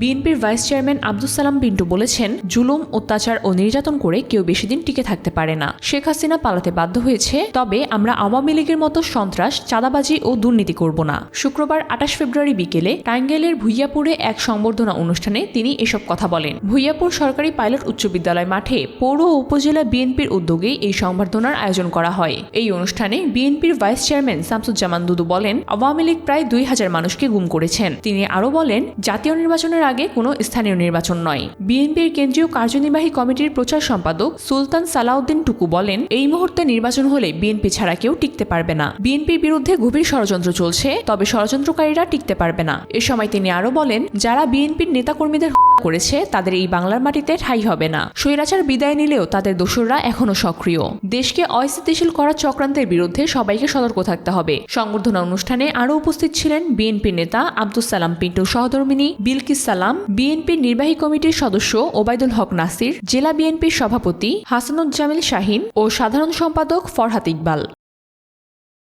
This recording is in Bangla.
বিএনপির ভাইস চেয়ারম্যান আব্দুল সালাম পিন্টু বলেছেন, জুলুম, অত্যাচার ও নির্যাতন করে কেউ বেশি দিন টিকে থাকতে পারে না। শেখ হাসিনা পালাতে বাধ্য হয়েছে, তবে আমরা আওয়ামী লীগের মতো সন্ত্রাস, চাঁদাবাজি ও দুর্নীতি করব না। শুক্রবার আঠাশ ফেব্রুয়ারি বিকেলে টাঙ্গাইলের ভুইয়াপুরে এক সংবর্ধনা অনুষ্ঠানে তিনি এসব কথা বলেন। ভুইয়াপুর সরকারি পাইলট উচ্চ বিদ্যালয় মাঠে পৌর উপজেলা বিএনপির উদ্যোগে এই সংবর্ধনার আয়োজন করা হয়। এই অনুষ্ঠানে বিএনপির ভাইস চেয়ারম্যান শামসুজ্জামান দুদু বলেন, আওয়ামী লীগ প্রায় দুই হাজার মানুষকে গুম করেছেন। তিনি আরও বলেন, জাতীয় নির্বাচনের আগে কোনো স্থানীয় নির্বাচন নয়। বিএনপির কেন্দ্রীয় কার্যনির্বাহী কমিটির প্রচার সম্পাদক সুলতান সালাউদ্দিন টুকু বলেন, এই মুহূর্তে নির্বাচন হলে বিএনপি ছাড়া কেউ টিকতে পারবে না। বিএনপির বিরুদ্ধে গভীর ষড়যন্ত্র চলছে, তবে ষড়যন্ত্রকারীরা টিকতে পারবে না। এ সময় তিনি আরও বলেন, যারা বিএনপির নেতাকর্মীদের করেছে, তাদের এই বাংলার মাটিতে ঠাঁই হবে না। স্বৈরাচার বিদায় নিলেও তাদের দোসররা এখনও সক্রিয়। দেশকে অস্থিতিশীল করার চক্রান্তের বিরুদ্ধে সবাইকে সতর্ক থাকতে হবে। সংবর্ধনা অনুষ্ঠানে আরও উপস্থিত ছিলেন বিএনপি নেতা আব্দুল সালাম পিন্টু সহধর্মিনী, বিলকিস সালাম বিএনপির নির্বাহী কমিটির সদস্য ওবায়দুল হক নাসির, জেলা বিএনপির সভাপতি হাসানুজ্জামিল শাহিন ও সাধারণ সম্পাদক ফরহাত ইকবাল।